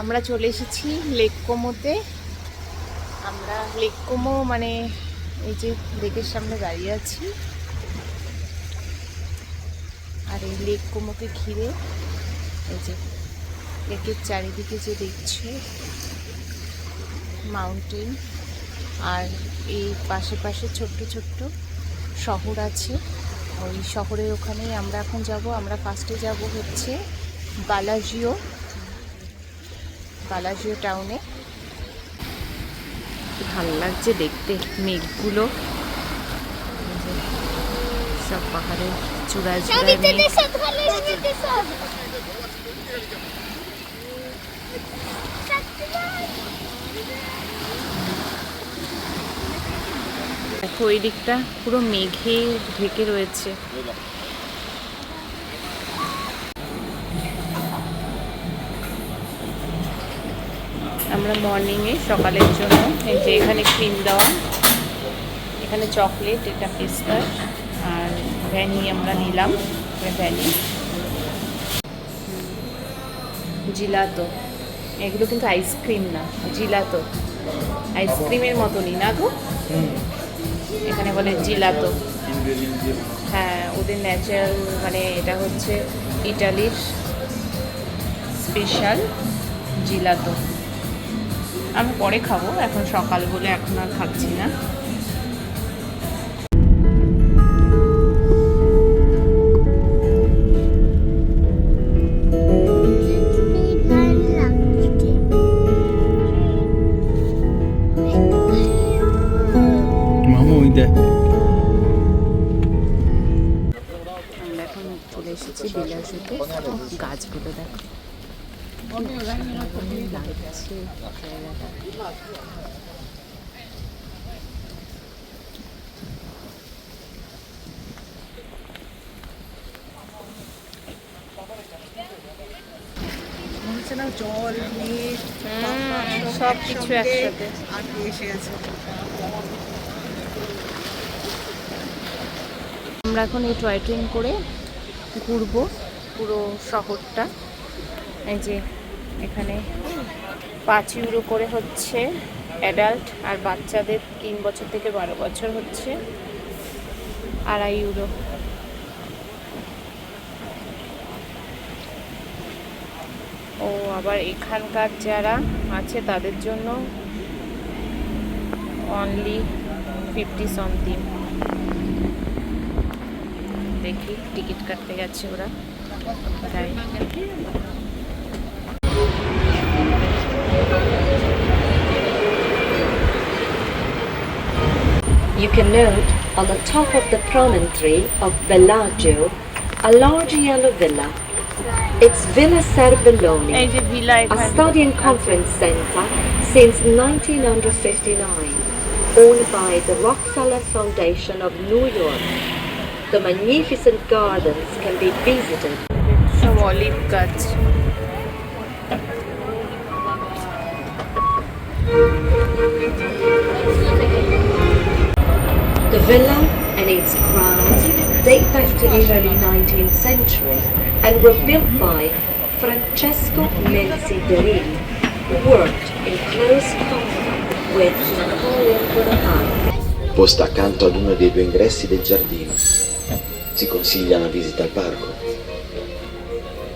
আমরা চলে এসেছি লেক কোমোতে আমরা লেক কোমো মানে এই যে লেকের সামনে দাঁড়িয়ে আছি। আর এই লেক কোমোকে ঘিরে এই যে লেকের চারিদিকে যে দেখছে মাউন্টেন আর এই পাশে পাশে ছোট্ট ছোট্ট শহর আছে। ওই শহরের ওখানেই আমরা এখন যাব। আমরা ফার্স্টে যাব হচ্ছে বালাজিও বালাজিও টাউনে। ভালো লাগছে দেখতে মেঘগুলো। সব পাহাড়ের চূড়ায় চূড়ায় দেখো ওই দিকটা পুরো মেঘে ঢেকে রয়েছে। আমরা মর্নিংয়ে সকালের জন্য এই যে এখানে ক্রিম দেওয়া, এখানে চকলেট এটা পেস্তার আর ভ্যানি আমরা নিলাম ভ্যানি জিলাতো। এগুলো কিন্তু আইসক্রিম না, জিলাতো। আইসক্রিমের মতনই, না গো? এখানে বলে জিলাতো। হ্যাঁ ওদের ন্যাচারাল মানে এটা হচ্ছে ইটালির স্পেশাল জিলাতো। আমি পরে খাব এখন সকাল বলে এখন আর খাচ্ছি না। জল সব কিছু একসাথে। আগে এসে গেছে। আমরা এখন এই টয় ট্রেন করে ঘুরবো পুরো শহরটা। এই যে এখানে পাঁচ ইউরো করে হচ্ছে অ্যাডাল্ট আর বাচ্চাদের তিন বছর থেকে বারো বছর হচ্ছে আড়াই ইউরো। ও আবার এখানকার যারা আছে তাদের জন্য অনলি ফিফটি সামথিং দেখি টিকিট কাটতে গেছে ওরা তাই You can note on the top of the promontory of Bellagio a large yellow villa. It's Villa Serbelloni, a study and conference center since 1959, owned by the Rockefeller Foundation of New York. The magnificent gardens can be visited. Some olive cuts. The villa and its grounds date back to the early 19th century and were built by Francesco Menzi Derini, who worked in close contact with Napoleon Bonaparte. posta accanto ad uno dei due ingressi del giardino. Si consiglia una visita al parco.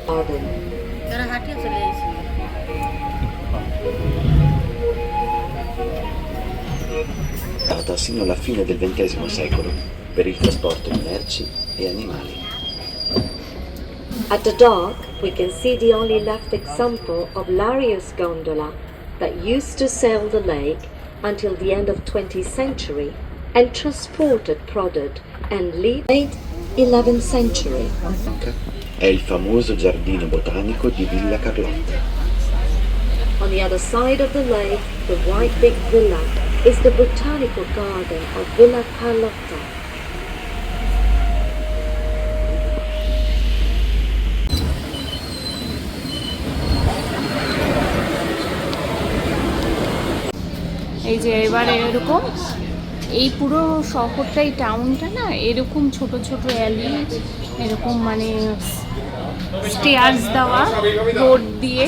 Garden. Data sino alla fine del XX secolo per il trasporto di merci e animali. At the dock, we can see the only left example of Larios gondola that used to sail the lake until the end of 20th century and transported product and lead late 11th century. È il famoso giardino botanico di Villa Carlotta. On the other side of the lake, the white big villa is the botanical garden of Villa Carlotta. যে এবারে এরকম এই পুরো শহরটা এই টাউনটা না, এরকম ছোট ছোট অ্যালি এরকম মানে স্টেয়ার্স দেওয়া রোড দিয়ে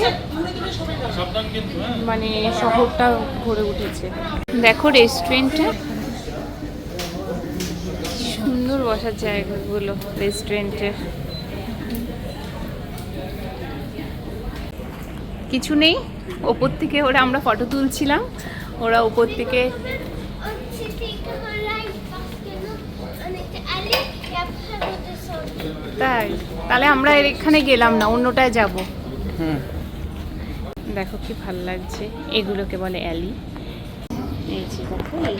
মানে শহরটা ভরে উঠেছে। দেখো রেস্টুরেন্টটা সুন্দর বসার জায়গাগুলো রেস্টুরেন্টে কিছু নেই, ওপর থেকে ওরা আমরা ফটো তুলছিলাম। ওরা উপর থেকে তাই। তাহলে আমরা এখানে গেলাম না অন্যটায় যাব। হুম। দেখো কি ভালো লাগছে এগুলোকে বলে অ্যালি। এই যে দেখো এই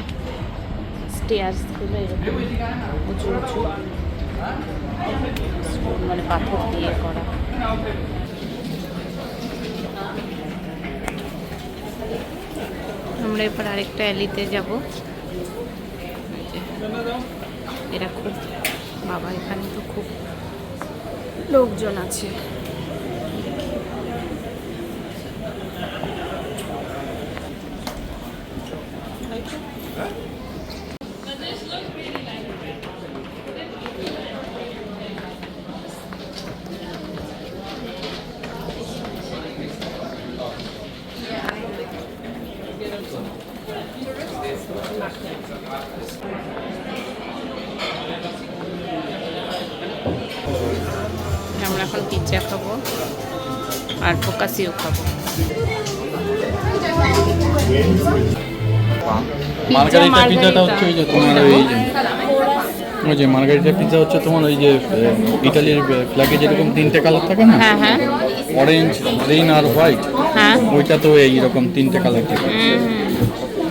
স্টেয়ার্সগুলো এরকম উঁচু উঁচু। মানে পাথর দিয়ে করা। আমরা এবার আরেকটা অ্যালিতে যাব। এরা খুব বাবা এখানে তো খুব লোকজন আছে। এখন খাব আর ফোকাসিও খাব। মার্গারিটা হচ্ছে ওই যে তোমার ওই যে ওই যে মার্গারিটা পিৎজা হচ্ছে তোমার ওই যে ইটালির ফ্ল্যাগে যেরকম তিনটে কালার থাকে না? হ্যাঁ হ্যাঁ। অরেঞ্জ গ্রিন আর হোয়াইট হ্যাঁ। ওইটা তো এইরকম তিনটে কালার থাকে।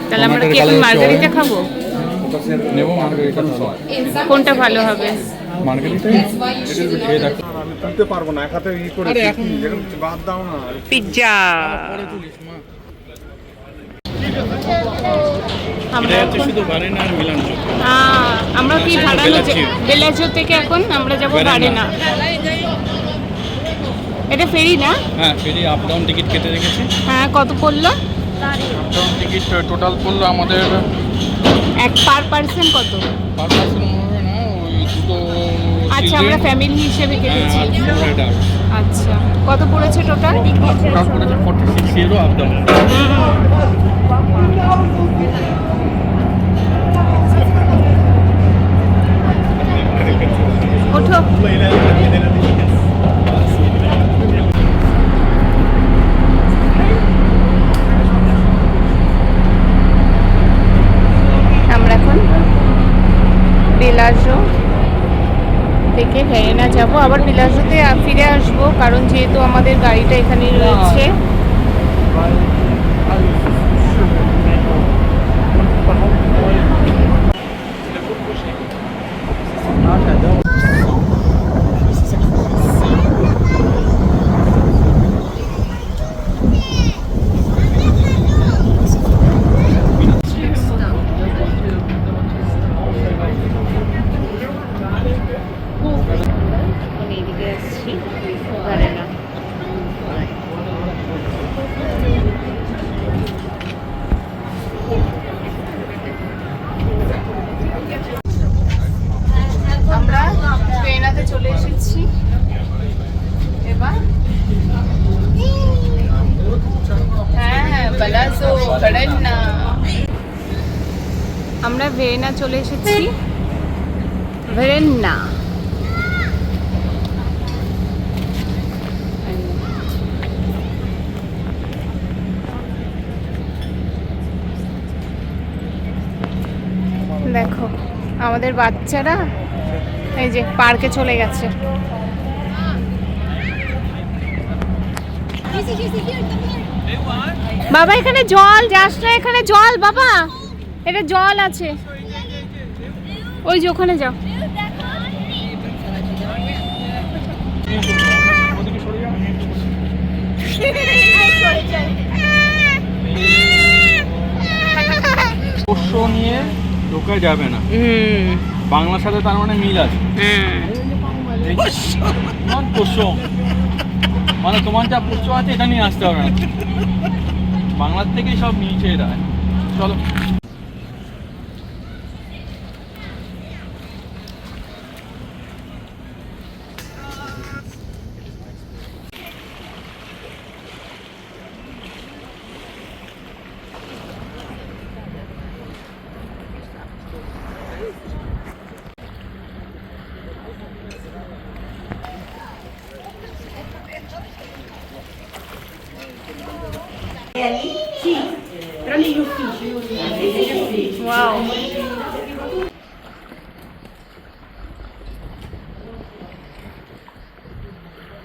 তাহলে আমরা কি মার্গারিটা খাব? নেব মার্গারিটা। কোনটা ভালো হবে? আমি তুলতে পারব না এক হাতে ই করে বাদ দাও না। মা আমরা কি ভাড়ানো। বেলাচিও। থেকে এখন আমরা যাব। বারেনা। এটা ফেরি না? হ্যাঁ ফেরি আপ ডাউন টিকিট কেটে রেখেছি। হ্যাঁ কত পড়ল? আপ ডাউন টিকিট টোটাল পড়ল আমাদের এক পার পার্সন কত? পার পার্সন না আচ্ছা আমরা ফ্যামিলি হিসেবে কেটেছি। আচ্ছা কত পড়েছে টোটাল ওঠো। আমরা এখন বিলাসো থেকে ভেরেনা যাব। আবার বিলাসতে ফিরে আসব কারণ যেহেতু আমাদের গাড়িটা এখানে রয়েছে এখন এইদিকে আসছি ভেরেনা আমরা ট্রেনাতে চলে এসেছি এবার হ্যাঁ পালাজো ভেরেনা আমরা ভেরেনা চলে এসেছি। ভেরেন্না। দেখো, আমাদের বাচ্চারা এই যে পার্কে চলে গেছে। বাবা, এখানে জল, যাস না, এখানে জল, বাবা। এটা জল আছে। ওই যে ওখানে যাও। পোষ্য নিয়ে ঢোকা যাবে না। বাংলার সাথে তার মানে মিল আছে। তোমার পোষ্য। মানে তোমার যা পোষ্য আছে এটা নিয়ে আসতে হবে না। বাংলার থেকেই সব নিয়েছে এরা। চলো।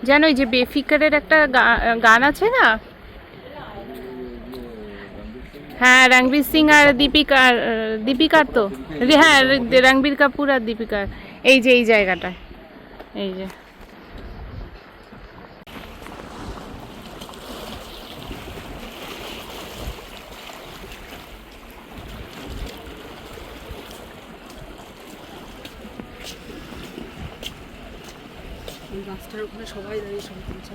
জানো ওই যে বেফিকারের একটা গান আছে না? হ্যাঁ রণবীর সিং আর দীপিকার আহ, দীপিকার তো। হ্যাঁ রণবীর কাপুর আর দীপিকার। এই যে এই জায়গাটা এই যে। গাছটার ওখানে সবাই দাঁড়িয়ে ছবি তুলছে।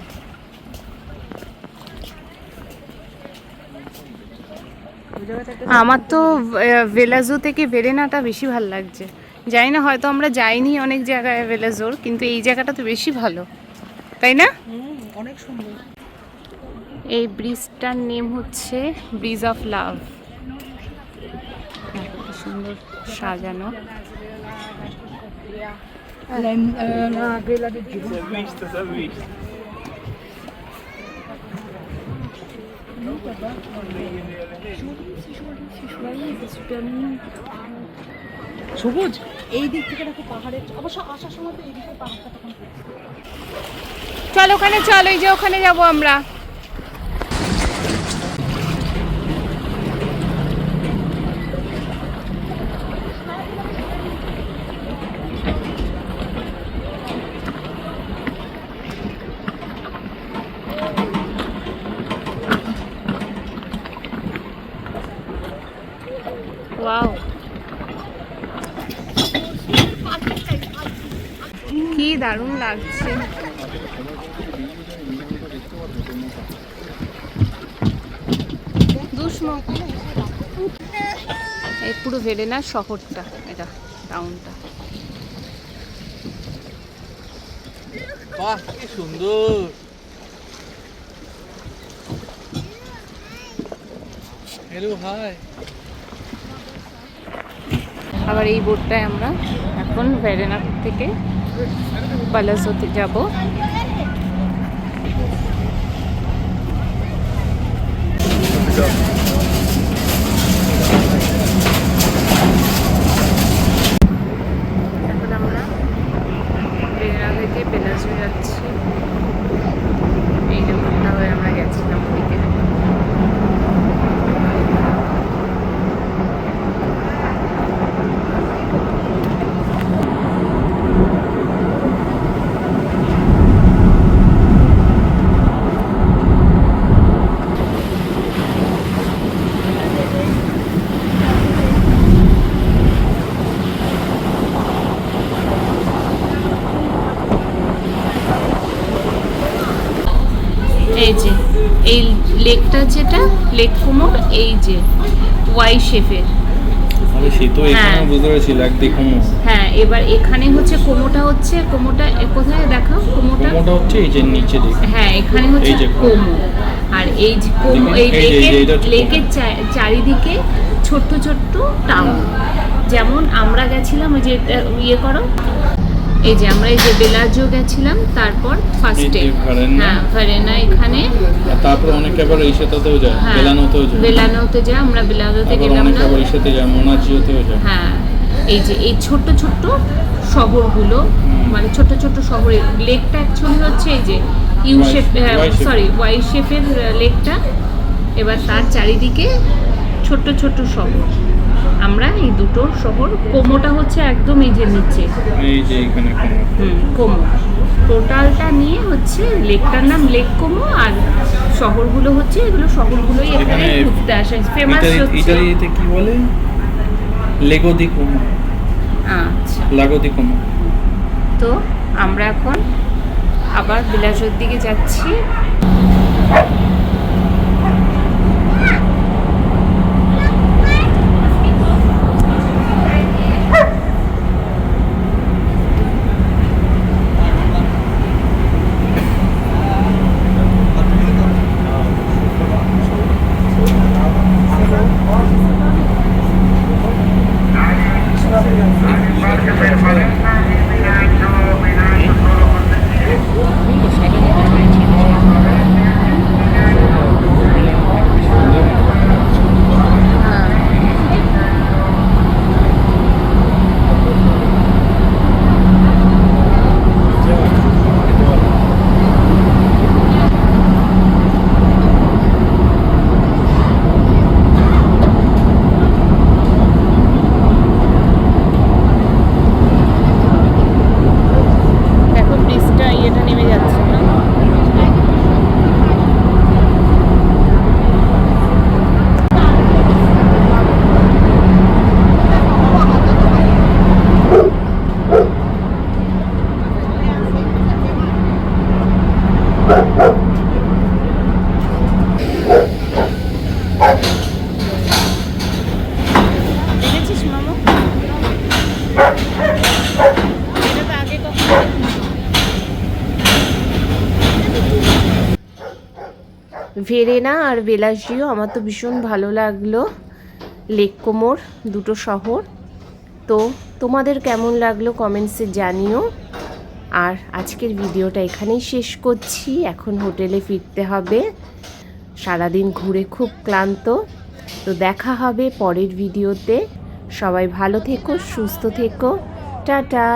আমার তো ভেলাজো থেকে ভেরেনাটা বেশি ভালো লাগছে। জানি না হয়তো আমরা যাইনি অনেক জায়গায় ভেলাজোর কিন্তু এই জায়গাটা তো বেশি ভালো। তাই না? অনেক সুন্দর। এই ব্রিজটার নেম হচ্ছে ব্রিজ অফ লাভ সুন্দর সাজানো। সবুজ? এই দিক থেকে দেখো পাহাড়ের অবশ্য আসার সময় তো এই দিকে পাহাড়টা তখন চল ওখানে চল ওই যে ওখানে যাব আমরা ওয়াও কি দারুণ লাগছে। এই পুরো ভেলেনা শহরটা এটা টাউনটা বাহ কি সুন্দর। হ্যালো হাই আবার এই বোটটায় আমরা এখন ভেরেনা থেকে পালাসোতে যাব এখন আমরা ভেরেনা থেকে পেলাসো যাচ্ছি এই যে বোটটা হয়ে আমরা গেছিলাম ওদিকে এই যে এই লেকটা যেটা লেক কুমোর এই যে ওয়াই হ্যাঁ। দেখো হ্যাঁ এবার এখানে হচ্ছে কোমোটা হচ্ছে কোমোটা কোথায় দেখাও কোমোটা মোটা হচ্ছে এই যে নিচে হ্যাঁ এখানে হচ্ছে কোমো আর এই যে কোমো এই লেকের লেকের চারিদিকে ছোট্ট ছোট্ট টাউন। যেমন আমরা গেছিলাম ওই যে ইয়ে করো এই যে আমরা এই যে বেলাজো গেছিলাম তারপর ফার্স্টে। হ্যাঁ ভারেনা এখানে। তারপর অনেকে আবার এই সাথেও যায় হ্যাঁ বেলানোতেও যায়। বেলানোতে যায় আমরা বেলানোতে গেলাম না। আবার এই সাথে যায় মোনাজিওতেও যায়। হ্যাঁ এই যে এই ছোট্ট ছোট্ট শহরগুলো মানে ছোট্ট ছোট্ট শহরে লেকটা অ্যাকচুয়ালি হচ্ছে এই যে ইউ শেপ সরি ওয়াই শেপের লেকটা। এবার তার চারিদিকে ছোট্ট ছোট্ট শহর। আমরা এই দুটো শহর কোমোটা হচ্ছে একদম এই যে নিচে। এই যে এখানে হুম কোমো। টোটালটা নিয়ে হচ্ছে লেকটার নাম লেক কোমো আর শহরগুলো হচ্ছে এগুলো শহরগুলোই এখানে এখানে ঘুরতে আসে। ফেমাস হচ্ছে ইতালিতে কি বলে? লেগো দি কোমো আচ্ছা। লাগো দি কোমো তো আমরা এখন আবার বিলাসের দিকে যাচ্ছি। Thank you. ভেরেনা আর বেলাসিও আমার তো ভীষণ ভালো লাগল। লেক কোমোর, দুটো শহর। তো তোমাদের কেমন লাগল কমেন্টসে জানিও। আর আজকের ভিডিওটা এখানেই শেষ করছি। এখন হোটেলে ফিরতে হবে। সারাদিন ঘুরে খুব ক্লান্ত। তো দেখা হবে পরের ভিডিওতে। সবাই ভালো থেকো, সুস্থ থেকো। টাটা।